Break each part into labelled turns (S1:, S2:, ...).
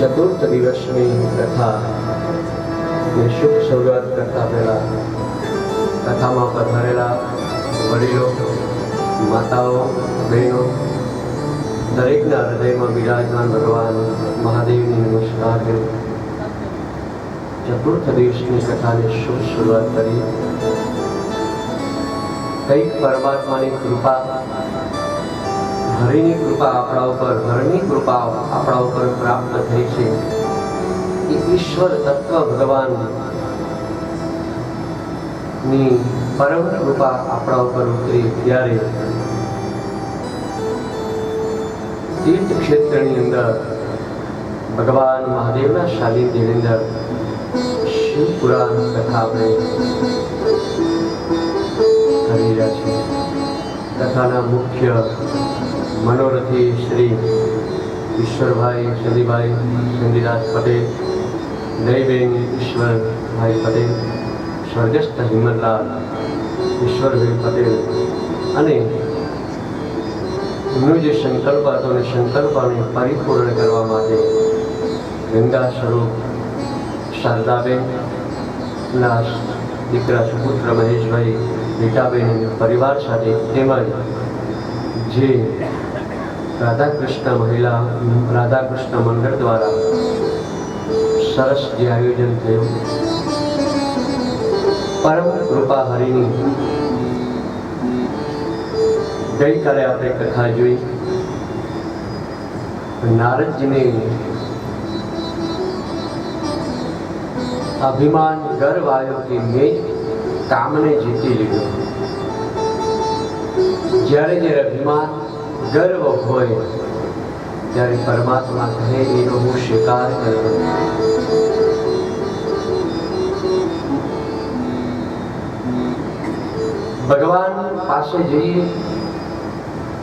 S1: ચતુર્થ દિવસની કથા એ શુભ શરૂઆત કરતા પહેલા કથામાં પધારેલા વડીલો, માતાઓ, બહેનો, દરેકના હૃદયમાં બિરાજમાન ભગવાન મહાદેવની નમસ્કાર કરી ચતુર્થ દિવસની કથાને શુભ શરૂઆત કરી. કંઈક પરમાત્માની કૃપા હરિની કૃપા આપણા ઉપર હરની કૃપા આપણા ઉપર પ્રાપ્ત થઈ છે. એ ઈશ્વર તત્વ ભગવાનની પરમ કૃપા આપણા ઉપર ઉતરી ત્યારે તીર્થ ક્ષેત્રની અંદર, ભગવાન મહાદેવના સાનિધ્યની અંદર શિવ પુરાણ કથા આપણે કરી રહ્યા છીએ. કથાના મુખ્ય મનોરથી શ્રી ઈશ્વરભાઈ ચંદીભાઈ ચંદીદાસ પટેલ દહીબેન ઈશ્વરભાઈ પટેલ, સ્વર્ગસ્થ હિંમતલાલ ઈશ્વરભાઈ પટેલ અને એમનો જે સંકલ્પ હતો અને સંકલ્પને પરિપૂર્ણ કરવા માટે ગંગા સ્વરૂપ શારદાબેન, ના દીકરા સુપુત્ર મહેશભાઈ, રીટાબેન પરિવાર સાથે તેમજ જે રાધાકૃષ્ણ મહિલા, રાધાકૃષ્ણ મંડળ દ્વારા સરસ જે આયોજન થયું. પરમ કૃપા હરિની ગઈકાલે આપણે કથા જોઈ. નારદજીને અભિમાન ગર્વ આવ્યો કે મેં કામને જીતી લીધો. જ્યારે જ્યારે અભિમાન ગર્વ હોય ત્યારે પરમાત્મા કહે, એનો હું સ્વીકાર કરું. ભગવાન પાસે જઈએ,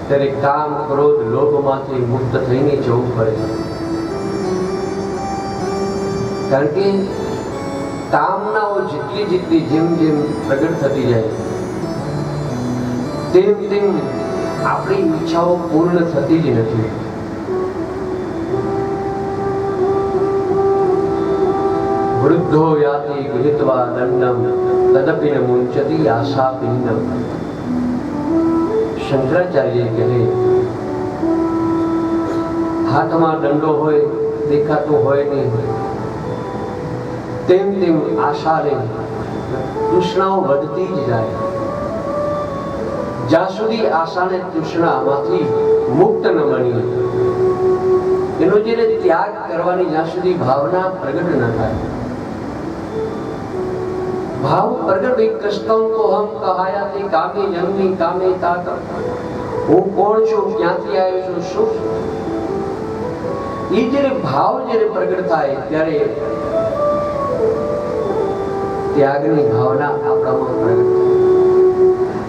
S1: ત્યારે કામ, ક્રોધ, લોભમાંથી મુક્ત થઈને જવું પડે. કારણ કે કામનાઓ જેટલી જેટલી જેમ જેમ પ્રગટ થતી જાય, તેમ તેમ આપણી ઈચ્છાઓ પૂર્ણ થતી જ નથી. વૃદ્ધો યાતિ ગૃહિત્વા દંડમ, તદપી ન મુંચતી આશા પિંડમ શંકરાચાર્ય કહે, હાથમાં દંડો હોય, દેખાતો હોય નહીં. તેમ તેમ આશાને તૃષ્ણાઓ વધતી જ જાય. જ્યાં સુધી આશાને તૃષ્ણામાંથી મુક્ત ન બની એનો જેને ત્યાગ કરવાની જ્યાં સુધી ભાવના પ્રગટ ન થાય ભાવ પ્રગટ વિકસ્તમ તો હમ કહાયાથી કામે જન્મી કામે તાત હું કોણ છું ક્યાંથી આવ્યો છું શું છું? એ જ્યારે ભાવ જ્યારે પ્રગટ થાય ત્યારે ત્યાગની ભાવના આપણામાં પ્રગટ થાય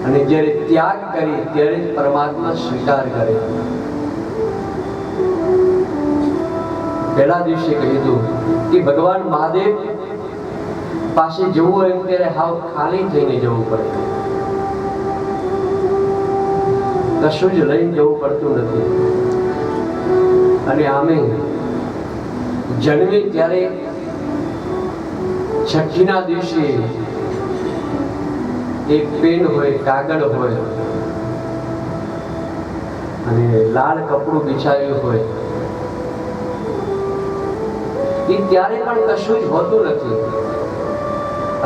S1: અને જ્યારે ત્યાગ કરે, ત્યારે પરમાત્મા સ્વીકાર કરે. પહેલા દિવસે કહ્યું કે ભગવાન મહાદેવ પાસે જવું હોય ત્યારે હાવ ખાલી થઈને જવું પડે. કશું જ લઈને જવું પડતું નથી. અને આમે જન્મે ત્યારે છઠ્ઠીના દિવસે એક પેન હોય, કાગળ હોય, અને લાલ કપડું બિછાયું હોય, એ ત્યારે પણ કશું જ હોતું નથી.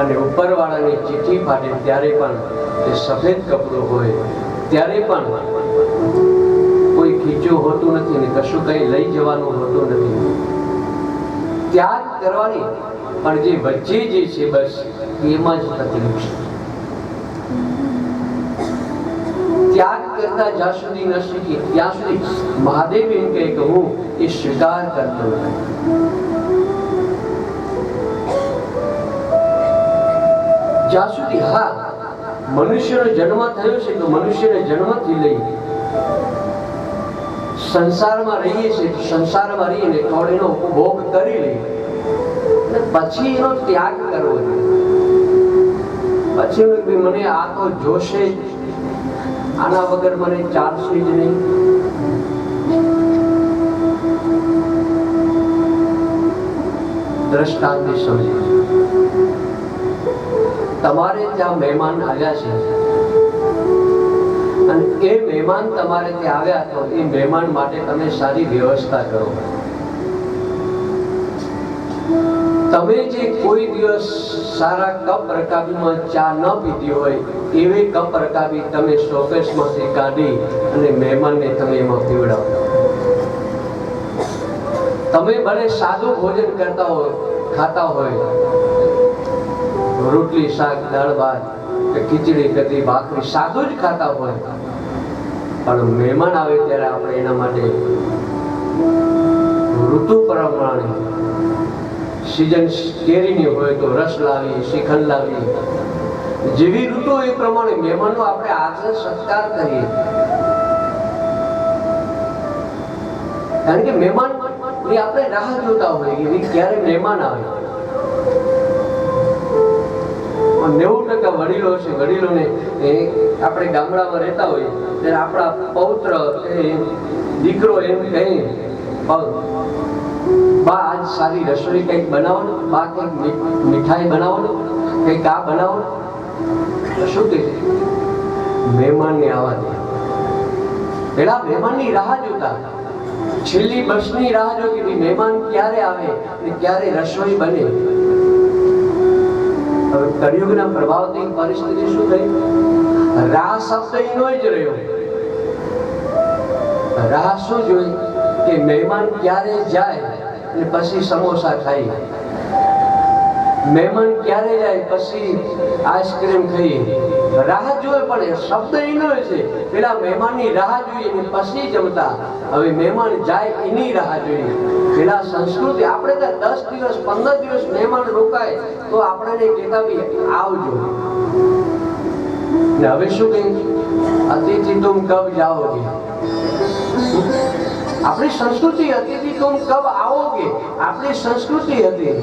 S1: અને ઉપરવાળાની ચિઠ્ઠી ફાટે ત્યારે પણ એ સફેદ કપડું હોય, ત્યારે પણ કોઈ ખીચું હોતું નથી ને કશું કંઈ લઈ જવાનું હોતું નથી. ત્યાગ કરવાની પણ જે વચ્ચે જે છે બસ એમાં જ તકલીફ ત્યાગ કરતા જ્યાં સુધી ન શીખી ત્યાં સુધી મહાદેવ એમ કહે કે હું એ સ્વીકાર કરતો નથી જ્યાં સુધી હા મનુષ્યનો જન્મ થયો છે તો મનુષ્યને જન્મથી લઈ સંસારમાં રહીએ છીએ સંસારમાં રહીને થોડો એનો ઉપભોગ કરી લઈએ અને પછી એનો ત્યાગ કરવો જોઈએ પછી એમ કે મને આ તો જોશે જ આના વગર મને ચાલશે જ નહીં. દ્રષ્ટાંતિ સમજી તમારે ત્યાં મહેમાન આવ્યા છે. અને એ મહેમાન તમારે ત્યાં આવ્યા તો એ મહેમાન માટે તમે સારી વ્યવસ્થા કરો. તમે જે કોઈ દિવસ સારા કપ રકાબીમાં ચા ન પીધી હોય, એવી કપ રકાબી તમે શોકેશમાંથી કાઢી અને મહેમાનને તમે એમાં પીવડાવો. તમે ભલે સાદું ભોજન કરતા હોય ખાતા હોય, રોટલી, શાક, દાળ, ભાત કે ખીચડી કદી ભાખરી સાદું જ ખાતા હોય, પણ મહેમાન આવે ત્યારે આપણે એના માટે ઋતુ પ્રમાણે સિઝન કેરીની હોય તો રસ લાવી, શ્રીખંડ લાવી. જેવી ઋતુ એ પ્રમાણે મહેમાનો આપણે આદર સત્કાર કરીએ. કારણ કે મહેમાન એ આપણે રાહ જોતા હોય કે ક્યારે મહેમાન આવે? નેવું ટકા વડીલો છે, વડીલોને એ આપણે ગામડામાં રહેતા હોઈએ ત્યારે આપણા પૌત્ર, એ દીકરો એમ કહે બા, આજ સારી રસોઈ કંઈક બનાવો ને બા કંઈક મીઠાઈ બનાવો ને કંઈક આ બનાવો ને શું કહે? મહેમાનને આવવા દે. પેલા મહેમાનની રાહ જોતા. છેલ્લી બસની રાહ જોતી હતી, મહેમાન ક્યારે આવે ને ક્યારે રસોઈ બને? હવે કળિયુગના પ્રભાવથી પરિસ્થિતિ શું થઈ? રાહ શબ્દ એનો જ રહ્યો. રાહ શું જોઈ? કે મહેમાન ક્યારે જાય? અને પછી સમોસા ખાઈ. મહેમાન ક્યારે જાય પછી આઈસ્ક્રીમ ખાઈએ. રાહ જોવે પણ શબ્દ એનો છે. પેલા મહેમાનની રાહ જોઈએ ને પછી જમતા. હવે મહેમાન જાય એની રાહ જોઈએ. પેલા સંસ્કૃતિ, આપણે તો દસ દિવસ, પંદર દિવસ મહેમાન રોકાય, તો આપણે કહેતા બી આવજો. ને હવે શું કહે? અતિથિ, તુમ કબ જાઓગે? આપણી સંસ્કૃતિ હતી તી તુમ કબ आओगे આપણી સંસ્કૃતિ હતી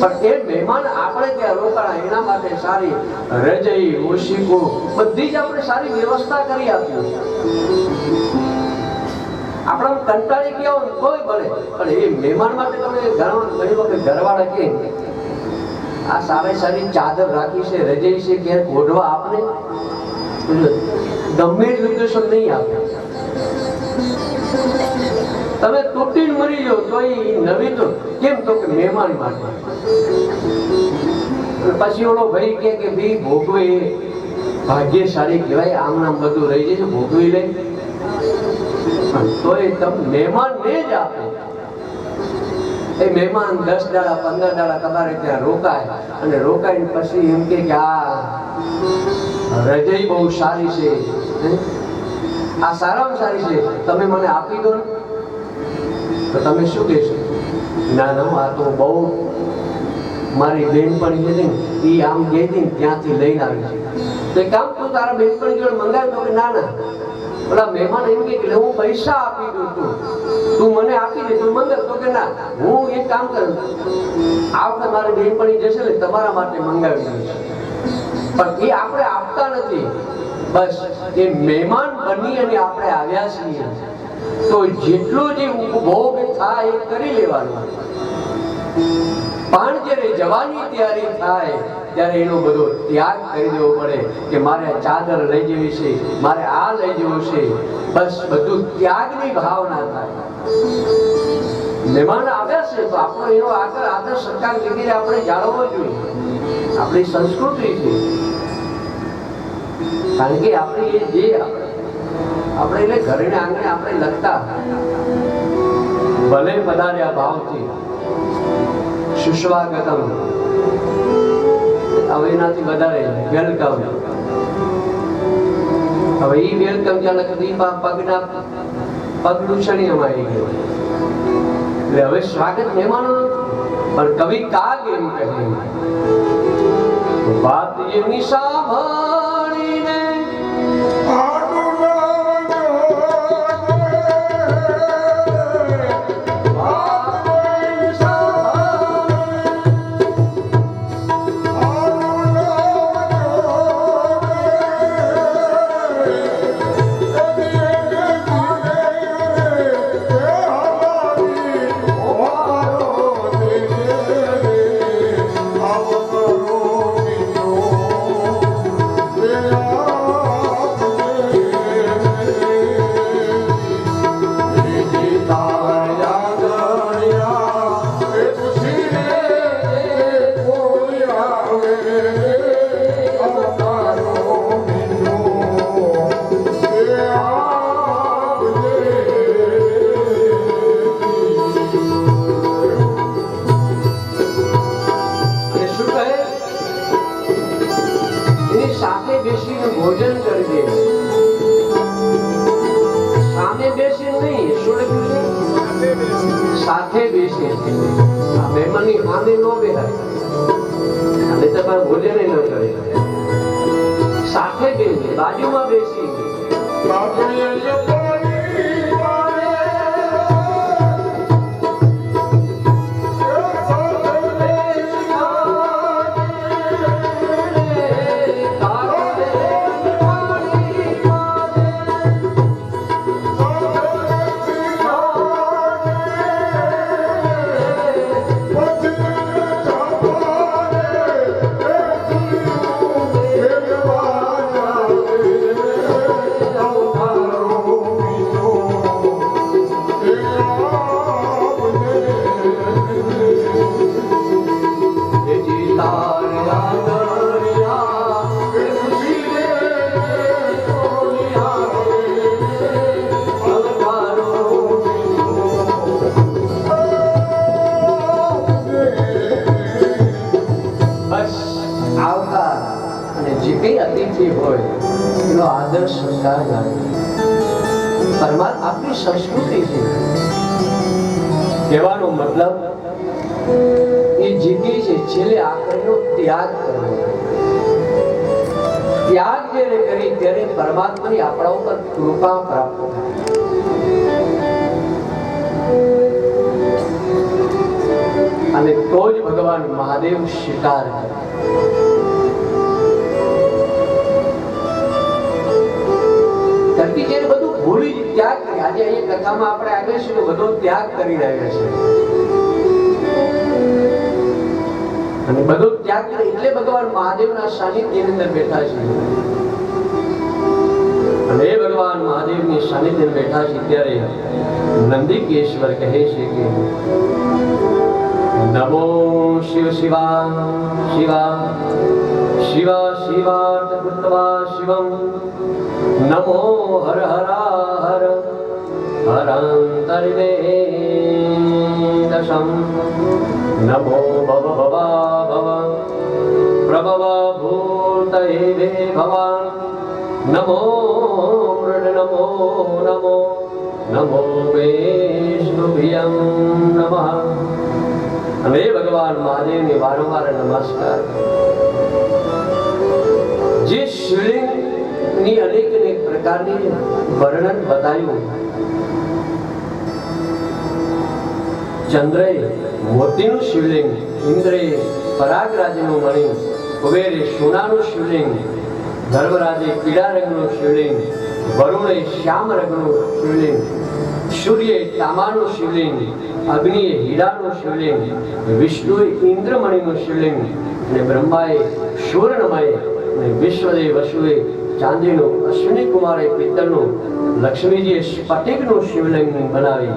S1: પણ એ મહેમાન આપણે ત્યાં રોકાણા એના માટે સારી રજઈ ઓશિકો બધી જ આપણે સારી વ્યવસ્થા કરી આપી આપણા કંટાળી ગયા હોય ને તોય ભલે પણ એ મહેમાન માટે તમે ઘણા ઘણી વખત ઘરવાળા કે આ સારી સારી ચાદર રાખી છે રજઈ છે ક્યાંક ઓઢવા આપને ગમે લોકેશન નહીં આપે તમે તૂટીને મરી જાઓ તો એ નવી તો કેમ તો કે મહેમાન માટે પછી ઓલો ભાઈ કે કે ભાઈ, ભોગવે ભાગ્યશાળી કહેવાય આમ નામ બધું રહી જશે ભોગવી લે. તોય તમે મહેમાનને જ આપે. એ મહેમાન દસ દાડા, પંદર દાડા તમારે ત્યાં રોકાય. અને રોકાય પછી એમ કે, આ રજઈ બહુ સારી છે. આ સારામાં સારી છે. તમે મને આપી દો તો તમે શું કહેશો? ના ના, આ તો બહુ મારી બેનપણી છે ને એ આમ કહે છે ત્યાંથી લઈને આવી છે. તો કામ તું તારા બેનપણી જોડે મંગાવ્યું તો કે ના ના. પેલા મહેમાન એમ કે હું પૈસા આપી દઉં તું તું મને આપી દે, તું મંગાવ. તો કે ના, હું એક કામ કરું. આ વખતે મારી બેનપણી જશે ને, તમારા માટે મંગાવી દઈશ પણ એ આપણે આપતા નથી. બસ, એ મહેમાન બની અને આપણે આવ્યા છીએ. તો જેટલો જે ઉપભોગ થાય એ કરી લેવાનો. પણ જ્યારે જવાની તૈયારી થાય, ત્યારે એનો બધો ત્યાગ કરી દેવો પડે કે મારે ચાદર લઈ જવી છે, મારે આ લઈ જવું છે. બસ, બધું ત્યાગની ભાવના થાય. મહેમાન આવ્યા છે, તો આપણો એનો આગળ આદર, સત્કાર વગેરે આપણે જાળવવો જોઈએ? આપણી સંસ્કૃતિ છે. કારણ કે આપણે એ જે આપણે એને ઘરે આંગણે આપણે લખતા ભલે પધાર્યા ભાવથી સુસ્વાગતમ. હવે એનાથી વધારે વેલકમ. હવે એ વેલકમ ચાલે કે એ પગના પગનું શનિયમાં અમારી ગયો. એટલે હવે સ્વાગત મહેમાનો, પણ કવિ કાગ એમ કહે. বাদ নিশা ভাই અને તમારે પરમાત્માની આપણા ઉપર કૃપા પ્રાપ્ત થાય. અને તો જ ભગવાન મહાદેવ શિકાર ધરતી જેને બધું ભૂલી જ ત્યાગ કરી. આજે અહીંયા કથામાં આપણે આવ્યા છીએ તો બધો ત્યાગ કરી રહ્યા છે. અને બધો ત્યાગ એટલે ભગવાન મહાદેવના સાનિધ્યની અંદર બેઠા છે. અને ભગવાન મહાદેવની સાનિધ્ય બેઠા છે ત્યારે નંદિકેશ્વર કહે છે કે, નમો શિવ શિવા શિવા શિવા શિવાર્થ કૃત્વા શિવમ, નમો હર હરા હર, હરાંતરિવેદશમ, નમો ભવ ભવા ભવ, પ્રભવ ભૂતયે ભવાન નમો નમો નમો નમો વૈષ્ણવ્યમ નમઃ અને ભગવાન મહાદેવને વારંવાર નમસ્કાર જે શિવલિંગની અનેક અનેક પ્રકારની વર્ણન બતાવ્યું ચંદ્રએ મોતીનું શિવલિંગ ઇન્દ્રએ પરાગરાજનું મણિ કુબેરે સોનાનું શિવલિંગ ધર્મરાજે પીળા રંગનું શિવલિંગ, વરુણે શ્યામ રંગનું શિવલિંગ, સૂર્યે તામાનું શિવલિંગ, અગ્નિએ હીરાનું શિવલિંગ, વિષ્ણુએ ઇન્દ્રમણીનું શિવલિંગ અને બ્રહ્માએ સુવર્ણમય અને વિશ્વદેવ વસુએ ચાંદીનું અશ્વિની કુમારે પિત્તળનું, લક્ષ્મીજીએ સ્ફટિકનું શિવલિંગ બનાવી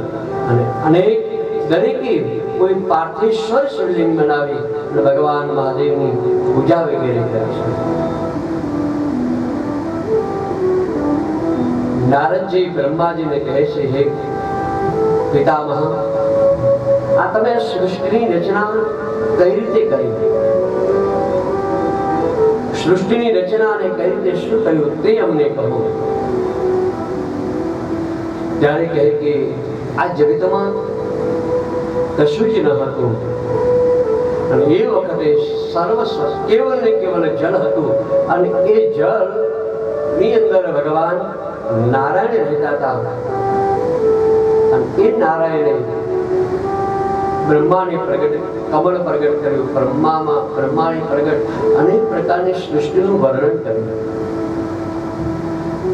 S1: અને અનેક દરેકે કોઈ પાર્થેશ્વર શિવલિંગ બનાવી અને ભગવાન મહાદેવની પૂજા વગેરે કરે છે. નારદજી, બ્રહ્માજીને કહે છે, હે પિતામહ, આ તમે સૃષ્ટિની રચના કઈ રીતે કરી? સૃષ્ટિની રચનાને કઈ રીતે શું કહ્યું તે અમને કહો. ત્યારે કહે કે, આ જગતમાં કશું જ ન હતું. અને એ વખતે સર્વસ્વ કેવલ ને કેવલ જળ હતું. અને એ જળની અંદર ભગવાન નારાયણ રહેતા હતા. એ નારાયણે બ્રહ્માને પ્રગટ, કમળ પ્રગટ કર્યું, બ્રહ્મામાં બ્રહ્માને પ્રગટ, અનેક પ્રકારની સૃષ્ટિનું વર્ણન કર્યું.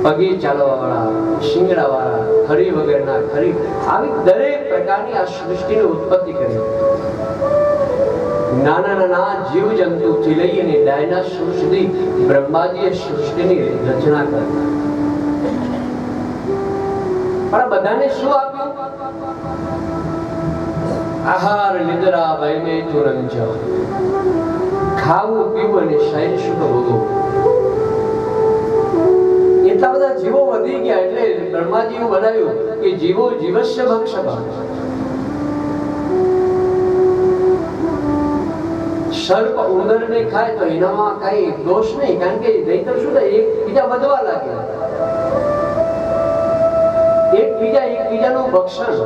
S1: પગે ચાલવા વાળા શિંગડા વાળા ખરી વગરના ખરી, આવી દરેક પ્રકારની આ સૃષ્ટિની ઉત્પત્તિ કરી. નાના નાના જીવ જંતુથી લઈને ડાયનાસોર સુધી બ્રહ્માજીએ સૃષ્ટિની રચના કરી. પણ બધાને શું આપ્યું આહાર, નિદ્રા વૈમે તુરંજ ખાવું, પીવું અને શયન શુદ્ધ ભોગવવું એટલા બધા જીવો વધી ગયા એટલે બ્રહ્માજી એવું બનાવ્યું કે જીવો જીવસ્ય ભક્ષક સર્પ ઉંદરને ખાય તો એનામાં કઈ દોષ નહીં, કારણ કે નહીં તો શું થાય એકબીજા વધવા લાગે એકબીજા એકબીજાનું ભક્ષણ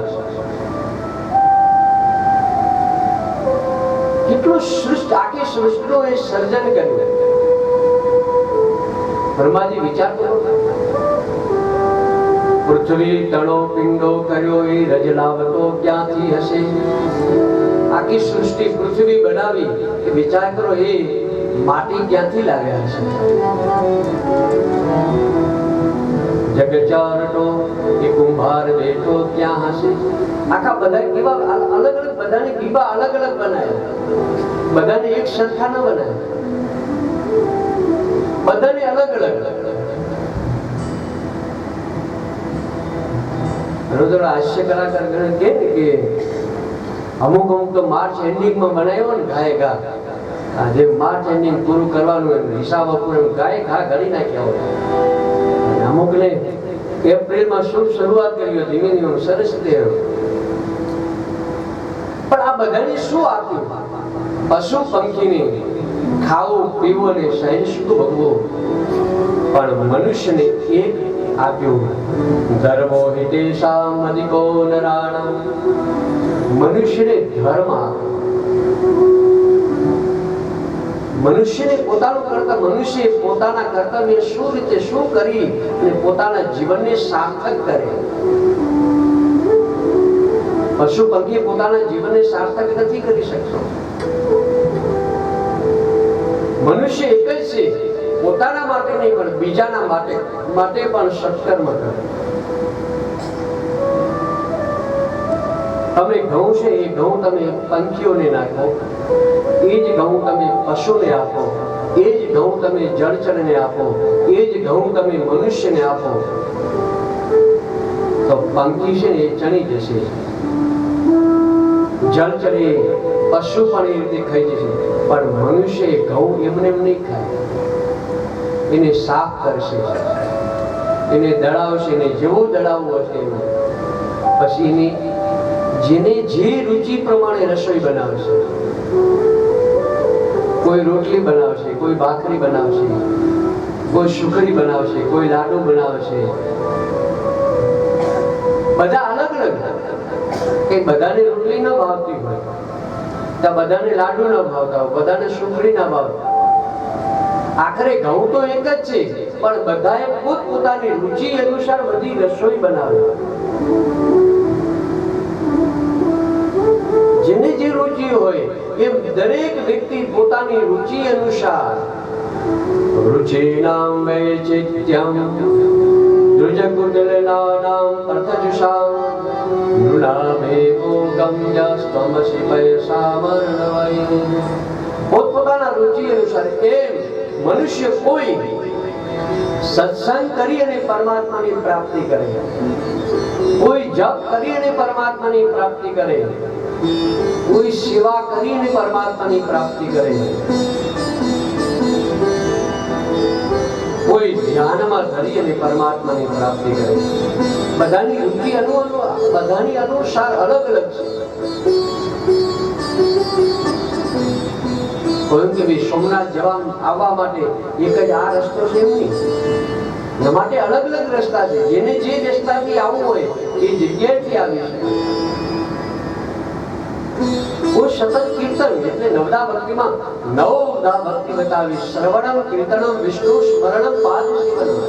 S1: કેટલું સૃષ્ટિ, આખી સૃષ્ટિનું એ સર્જન કર્યું. બ્રહ્માજી વિચાર કરો. પૃથ્વી તણો પિંડો કર્યો, એ રજલાવતો ક્યાંથી હશે? આખી સૃષ્ટિ પૃથ્વી બનાવી, એ વિચાર કરો, એ માટી ક્યાંથી લાવ્યા હશે? જગચારટો એ કુંભાર બેઠો ક્યાં હશે. આખા બધા કેવા અલગ અલગ બધાને દીવા અલગ અલગ બનાવ્યા બધાને એક સરખા ન બનાવ્યા બધાને અલગ અલગ રોજ હાસ્ય કલાકાર ગણ કે ને કે, અમુક અમુક માર્ચ એન્ડિંગમાં બનાવ્યો ને ગાય ગા આ જે માર્ચ એન્ડિંગ પૂરું કરવાનું એમ હિસાબ એમ ગાય ઘા ઘડી નાખ્યા હોય. અમુકને એપ્રિલમાં શુભ શરૂઆત કરી હતી ધીમે સરસ રીતે પણ આ બધાને શું આપ્યું? પશુ પંખીને ખાવું પીવું અને સહિષ્ણુ ભગવો. પણ મનુષ્યને એક આપ્યું. ધર્મો હિતેશામ અધિકો નરાણ મનુષ્યને ધર્મ આપ્યો. મનુષ્યને પોતાનું કરતા મનુષ્ય પોતાના કર્તવ્ય શું રીતે શું કરી અને પોતાના જીવનને સાર્થક કરે? પશુ પંખી પોતાના જીવનને સાર્થક નથી કરી શકતો. મનુષ્ય એક જ છે, પોતાના માટે નહીં, પણ બીજાના માટે માટે પણ સત્કર્મ કરે. તમે ઘઉં છે, એ ઘઉં તમે પંખીઓને નાખો. એ જ ઘઉં તમે પશુને આપો. એ જ ઘઉં તમે જળચરને આપો. એ જ ઘઉં તમે મનુષ્યને આપો. તો પંખી છે ને એ ચણી જશે. જળચર એ પશુ પણ એ રીતે ખાઈ જશે. પણ મનુષ્ય એ ઘઉં એમને એમ નહીં ખાય. એને સાફ કરશે. એને દળાવશે. ને જેવું દળાવવું હશે એવું પછી એની જેને જે રુચિ પ્રમાણે રસોઈ બનાવશે, કોઈ રોટલી બનાવશે, કોઈ ભાખરી બનાવશે, કોઈ સુખડી બનાવશે, કોઈ લાડુ બનાવશે, બધા અલગ અલગ કે બધાને રોટલી ન ભાવતી હોય. તો બધાને લાડુ ન ભાવતા હોય, બધાને સુખડી ના ભાવતા આખરે ઘઉં તો એક જ છે, પણ બધાએ પોતપોતાની રુચિ અનુસાર બધી રસોઈ બનાવી. જેને જે રુચિ હોય એમ દરેક વ્યક્તિ પોતાની રુચિ અનુસાર રુચિનામ વૈચિત્યમ દૃજકુટલનાનામ અર્થજુષામ નૃણામે ભોગમ્યસ્ત્વમસિ પયસામર્ણવૈ પોતપોતાના રુચિ અનુસાર એમ મનુષ્ય કોઈ સત્સંગ કરી અને પરમાત્માની પ્રાપ્તિ કરે. કોઈ જપ કરી અને પરમાત્માની પ્રાપ્તિ કરે. કોઈ સેવા કરીને પરમાત્માની પ્રાપ્તિ કરે કોઈ ધ્યાનમાં ધરી અને પરમાત્માની પ્રાપ્તિ કરે બધાની રુચિ અનુ બધાની અનુસાર અલગ અલગ છે. પરંતુ કે સોમનાથ જવા આવવા માટે એક જ આ રસ્તો છે એમ નહીં. માટે અલગ અલગ રસ્તા છે. જેને જે રસ્તાથી આવવું હોય એ જગ્યાએથી આવી શકે. કોઈ સતત કીર્તન એટલે નવદા ભક્તિમાં નવદા ભક્તિ બતાવી શ્રવણમ કીર્તનમ વિષ્ણુ સ્મરણમ પાદ સેવનમ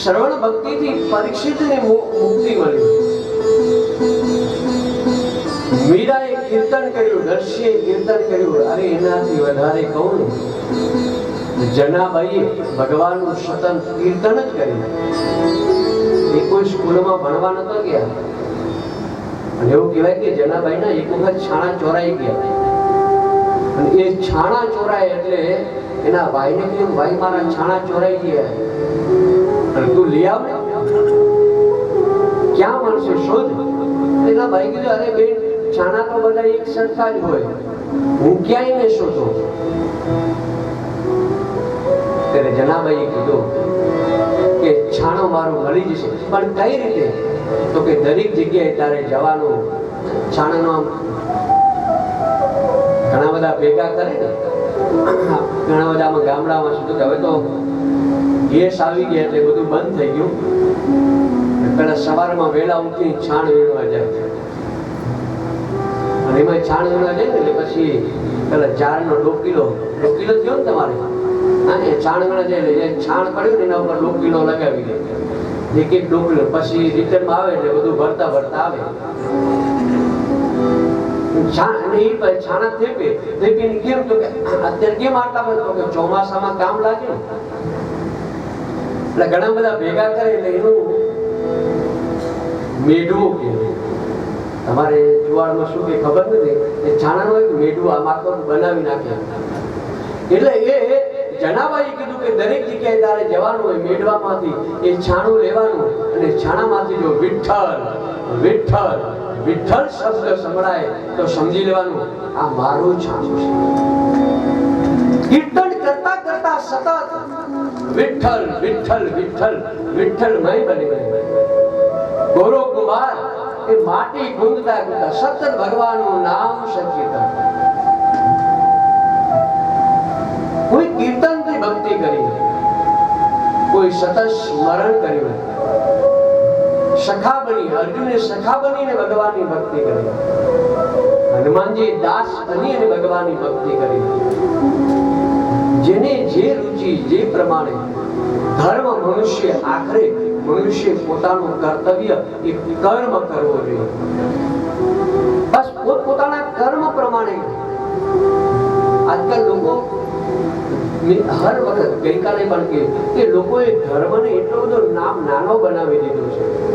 S1: શ્રવણ ભક્તિથી પરીક્ષિતને મુ- મુક્તિ મળી મીરાએ કીર્તન કર્યું દર્શીએ કીર્તન કર્યું અરે એનાથી વધારે કહું ને જનાબાઈએ ભગવાનનું સતત કીર્તન જ કર્યું એ કોઈ સ્કૂલમાં ભણવા નતો ગયા અને એવું કહેવાય કે જનાભાઈ ના એક વખત છાણા ચોરાઈ ગયા. અને એ છાણા ચોરાય એટલે એના ભાઈને કહ્યું ભાઈ, મારા છાણા ચોરાઈ ગયા. અને તું લઈ આવ ક્યાં મળશે શોધ? એના ભાઈ કીધું, અરે બેન, છાણા તો બધા એક સરખા જ હોય. હું ક્યાંય ને શોધો. ત્યારે જનાભાઈએ કીધું કે છાણો મારો મળી જશે. પણ કઈ રીતે? તો કે દરેક જગ્યાએ તારે જવાનું, છાણાનો આમ ઘણા બધા ભેગા કરે ને ઘણા બધા આમાં ગામડામાં શું કે હવે તો ગેસ આવી ગયા એટલે બધું બંધ થઈ ગયું. પેલા સવારમાં વહેલા ઉઠી છાણ વીણવા જાય. અને એમાં છાણ વીણવા જાય ને એટલે પછી પેલા ઝાડનો ડોકીલો ડોકીલો થયો ને તમારે? હા, એ છાણ વીણવા જાય છાણ પડ્યું ને એના ઉપર ડોકીલો લગાવી દે. એક એક ડોકીલો પછી રિટર્નમાં આવે એટલે બધું ભરતા ભરતા આવે. છાણ થેપે. થેપીને ઘણા બધા ભેગા કરે એટલે એનું મેઢવું કે તમારે જુવાળમાં શું કે ખબર નથી? એ છાણાનું એક મેઢવું આ આખો બનાવી નાખે. એટલે એ જનાબાઈએ કીધું કે દરેક જગ્યાએ તારે જવાનું હોય મેળવામાંથી એ છાણું લેવાનું અને છાણામાંથી જો વિઠ્ઠલ વિઠ્ઠલ વિઠ્ઠલ શબ્દ સંભળાય તો સમજી લેવાનું, આ મારું છાણું છે. કીર્તન કરતા કરતા સતત વિઠ્ઠલ વિઠ્ઠલ વિઠ્ઠલ, વિઠ્ઠલમય બની બની ગૌરવ કુમાર એ માટી ગુંદતા ગુંદતા સતત ભગવાનનું નામ સંકીર્તન. કોઈ કીર્તનથી ભક્તિ કરી કોઈ સતત સ્મરણ કર્યું સખા બની, અર્જુને સખા બનીને ભગવાનની ભક્તિ કરી હનુમાનજી દાસ બની અને ભગવાનની ભક્તિ કરી જેને જે રુચિ, જે પ્રમાણે ધર્મ મનુષ્ય આખરે, મનુષ્ય પોતાનું કર્તવ્ય એ કર્મ કરવો જોઈએ. બસ પોત પોતાના કર્મ પ્રમાણે હર વખત ગઈકાલે પણ કે કે લોકોએ ધર્મને એટલો બધો નામ નાનો બનાવી દીધો છે.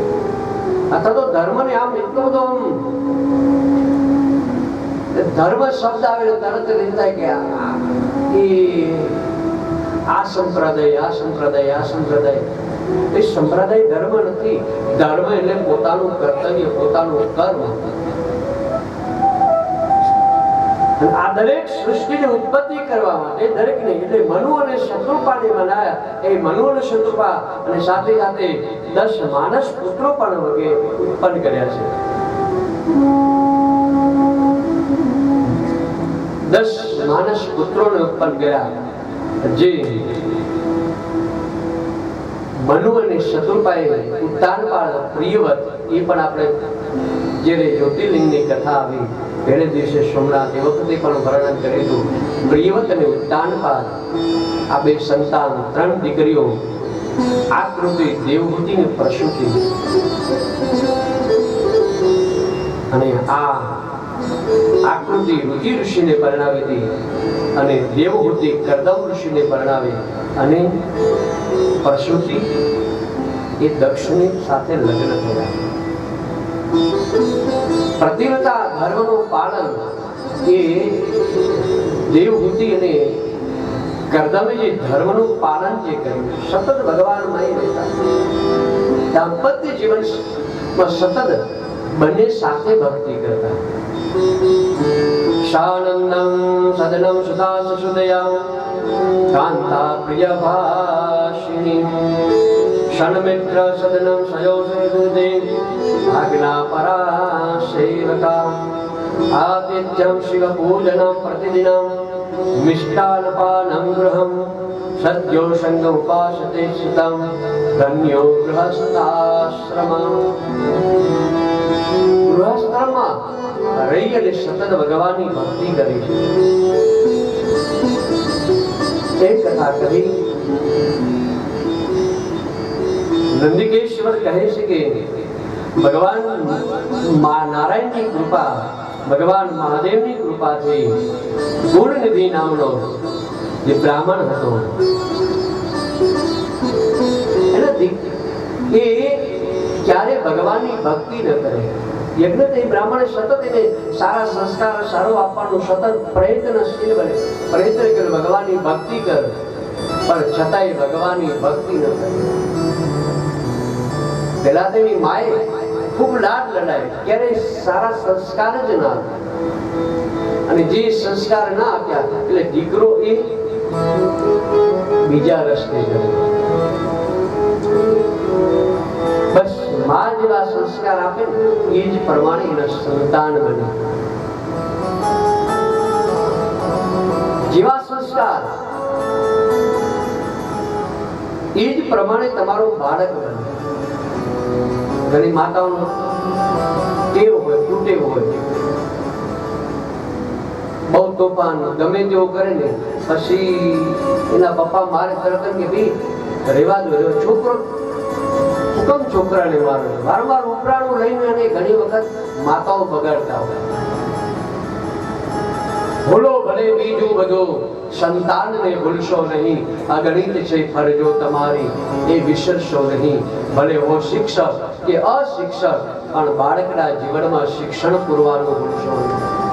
S1: અથવા તો ધર્મને આમ એટલો બધો ધર્મ શબ્દ આવેલો તરત જ થાય કે આ- સંપ્રદાય, આ સંપ્રદાય આ સંપ્રદાય. એ સંપ્રદાય ધર્મ નથી. ધર્મ એટલે પોતાનું કર્તવ્ય, પોતાનું કર્મ. આ દરેક સૃષ્ટિની ઉત્પત્તિ કરવા માટે દરેકને એટલે મનુ અને શત્રુપાને બનાવ્યા એ મનુ અને શત્રુપા અને સાથે સાથે દસ માનસ પુત્રો પણ વગે ઉત્પન્ન કર્યા છે. દસ માનસ પુત્રોને ઉત્પન્ન કર્યા. જે મનુ અને શત્રુપાએ ઉત્તાનપાળ પ્રિયવત, એ પણ આપણે જ્યારે જ્યોતિર્લિંગની કથા આવી પહેલે દિવસે સોમનાથ એ વખતે પણ વર્ણન કરેલું પ્રિયવત અને ઉત્તાનપાળ આ બે સંતાન, ત્રણ દીકરીઓ, આકૃતિ દેવભૂતિ ને પ્રસૂતિ. અને આ આકૃતિ રુચિ ઋષિને પરણાવી હતી અને દેવહૂતિ કરદમ ઋષિને પરણાવી અને પ્રસૂતિ એ દક્ષની સાથે લગ્ન થયા પ્રતિવતા ધર્મનું પાલન એ દેવભૂતિ અને કરદમે જે ધર્મનું પાલન જે કર્યું, સતત ભગવાન રહેતા. દાંપત્ય જીવનમાં સતત બંને સાથે ભક્તિ કરતા. શાનંદમ સદનમ સુતા સુદયા કાંતા પ્રિય ભાષિણી. ષણમિત્ર સદનમ સયોષે આજ્ઞા પરા સેવકા આતિથ્યમ શિવ પૂજનમ પ્રતિદિનમ મિષ્ટાનપાનમ ગૃહમ સદ્યો સંગ ઉપાસતે સુતમ ધન્યો ગૃહસ્થાશ્રમ ગૃહસ્થમાં રહી અને સતત ભગવાનની ભક્તિ કરી છે એક કથા કરી નંદિકેશ્વર કહે છે કે ભગવાન મા નારાયણની કૃપા ભગવાન મહાદેવની કૃપાથી ગુણનિધિ નામનો જે બ્રાહ્મણ હતો એના દીક- એ ક્યારે ભગવાનની ભક્તિ ન કરે યજ્ઞ તે બ્રાહ્મણે સતત એને સારા સંસ્કાર સારો આપવાનું સતત પ્રયત્નશીલ બને પ્રયત્ન કર ભગવાનની ભક્તિ કર પણ છતાંય ભગવાનની ભક્તિ ન કરે પેલા તેની માએ ખૂબ લાડ લડાવી ક્યારે સારા સંસ્કાર જ ના અને જે સંસ્કાર ના આપ્યા, એટલે દીકરો એ બીજા રસ્તે ગયો. બસમાં જેવા સંસ્કાર આપે એ જ પ્રમાણે એના સંતાન બને. જેવા સંસ્કાર, એ જ પ્રમાણે તમારું બાળક બને. ઘણી માતાઓનો ટેવ હોય, તૂટેવ હોય. બહુ તોફાન, ગમે તેવો કરે ને, પછી એના પપ્પા મારે તરત કે, ભાઈ, રેવા દો, રેવા." છોકરો હુકમ છોકરાને મારે વારંવાર ઉપરાણું લઈને અને ઘણી વખત માતાઓ બગાડતા હોય. ભૂલો ભલે બીજું બધું, સંતાનને ભૂલશો નહીં. અગણિત છે, ફરજો તમારી. એ વિસરશો નહીં. ભલે હો શિક્ષક કે અશિક્ષક, પણ બાળકના જીવનમાં શિક્ષણ પૂરવાનું ભૂલશો નહીં.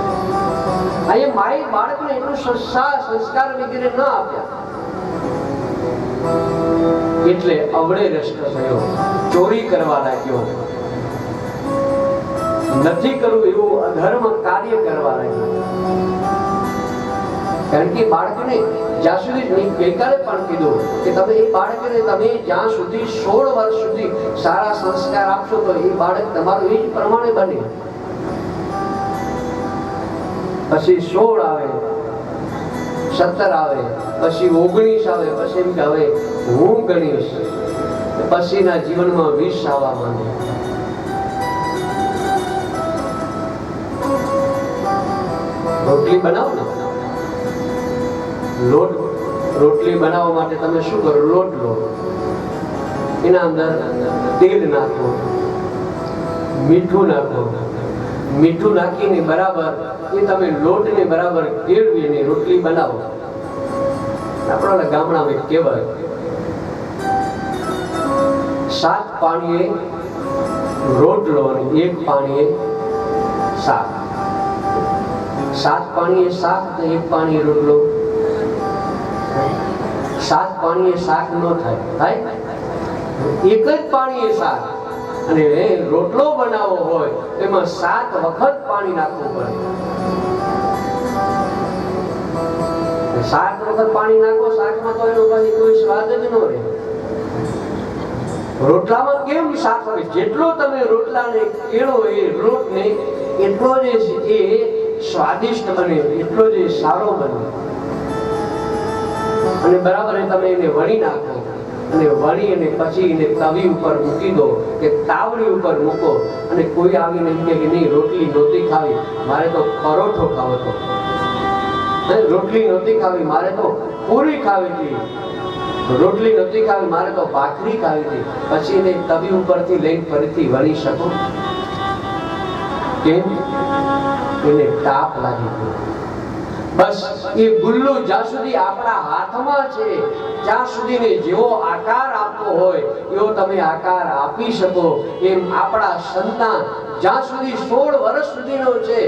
S1: અહીંયા માય બાળકને એટલું સંસ્કાર વગેરે ન આપ્યા. એટલે અવળે રસ્ત થયો. ચોરી કરવા લાગ્યો. નથી કરવું એવું અધર્મ કાર્ય કરવા લાગ્યો. કારણ કે બાળકને જ્યાં સુધી ગઈકાલે પણ કીધું કે તમે એ બાળકને તમે જ્યાં સુધી સોળ વર્ષ સુધી સારા સંસ્કાર આપશો તો એ બાળક તમારું એ જ પ્રમાણે બને. પછી સોળ આવે, સત્તર આવે, પછી ઓગણીસ આવે, પછી એમ કે હવે હું ગણીશ પછીના જીવનમાં વીસ આવવા માંડે. રોટલી બનાવો ને. લોટ રોટલી બનાવવા માટે તમે શું કરો? લોટ લો. એના અંદર તેલ નાખો. મીઠું નાખો. મીઠું નાખીને બરાબર એ તમે લોટને બરાબર કેળવીને રોટલી બનાવો. આપણા ગામડામાં કહેવાય, સાત પાણીએ રોટલો અને એક પાણીએ શાક. સાત પાણીએ શાક તો એક પાણીએ રોટલો પાણીએ શાક ન થાય થાય એક જ પાણીએ શાક. અને રોટલો બનાવવો હોય, એમાં સાત વખત પાણી નાખવું પડે. સાત વખત પાણી નાખો, શાકમાં તો એનો પછી કોઈ સ્વાદ જ ન રહે. રોટલામાં કેમ શાક હોય? જેટલો તમે રોટલાને કેળો એ રોટને, એટલો જ એ સ્વાદિષ્ટ બને, એટલો જ સારો બને. અને બરાબર તમે એને વળી નાખો. અને વળી અને પછી એને તવી ઉપર મૂકી દો કે તાવડી ઉપર મૂકો. અને કોઈ આવીને એમ કે નહીં, રોટલી નહોતી ખાવી, મારે તો પરોઠો ખાવો હતો. રોટલી નહોતી ખાવી, મારે તો પૂરી ખાવી હતી. રોટલી નહોતી ખાવી, મારે તો ભાખરી ખાવી હતી. પછી એને તવી ઉપરથી લઈને ફરીથી વળી શકો? કેમ? એને તાપ લાગી ગયો. બસ, એ ગુલ્લુ જ્યાં સુધી આપણા હાથમાં છે, ત્યાં સુધીને જેવો આકાર આપવો હોય, એવો તમે આકાર આપી શકો. એમ આપણા સંતાન જ્યાં સુધી સોળ વર્ષ સુધીનો છે,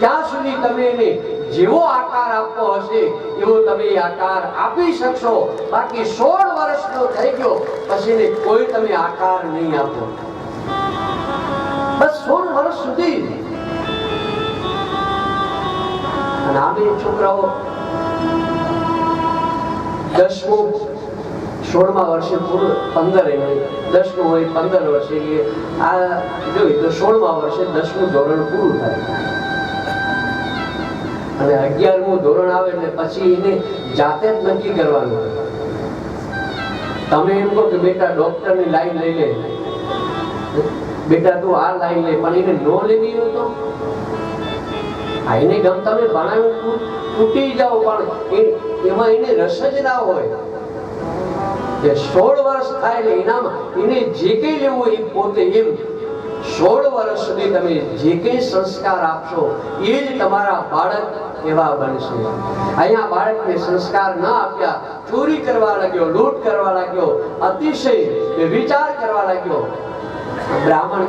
S1: ત્યાં સુધી તમે એને જેવો આકાર આપવો હશે, એવો તમે આકાર આપી શકશો. બાકી સોળ વર્ષનો થઈ ગયો, પછી એને કોઈ તમે આકાર નહીં આપો. બસ સોળ વર્ષ સુધી અને અગિયારમું ધોરણ આવે એટલે પછી એને જાતે જ નક્કી કરવાનું તમે એમ કહો કે બેટા ડોક્ટરની લાઈન લઈ લે. બેટા તું આ લાઈન લે, પણ એને નો લેવી હોય તો? એને ગમ તમે ભણાવ્યું તૂટી જાઓ, પણ એમાં એને રસ જ ના હોય. કે સોળ વર્ષ થાય એટલે એનામાં એને જે કંઈ લેવું એ પોતે એમ. સોળ વર્ષ સુધી તમે જે કંઈ સંસ્કાર આપશો, એ જ તમારા બાળક એવા બનશે. અહીંયા બાળકને સંસ્કાર ના આપ્યા, ચોરી કરવા લાગ્યો, લૂંટ કરવા લાગ્યો, અતિશય વિચાર કરવા લાગ્યો. બ્રાહ્મણ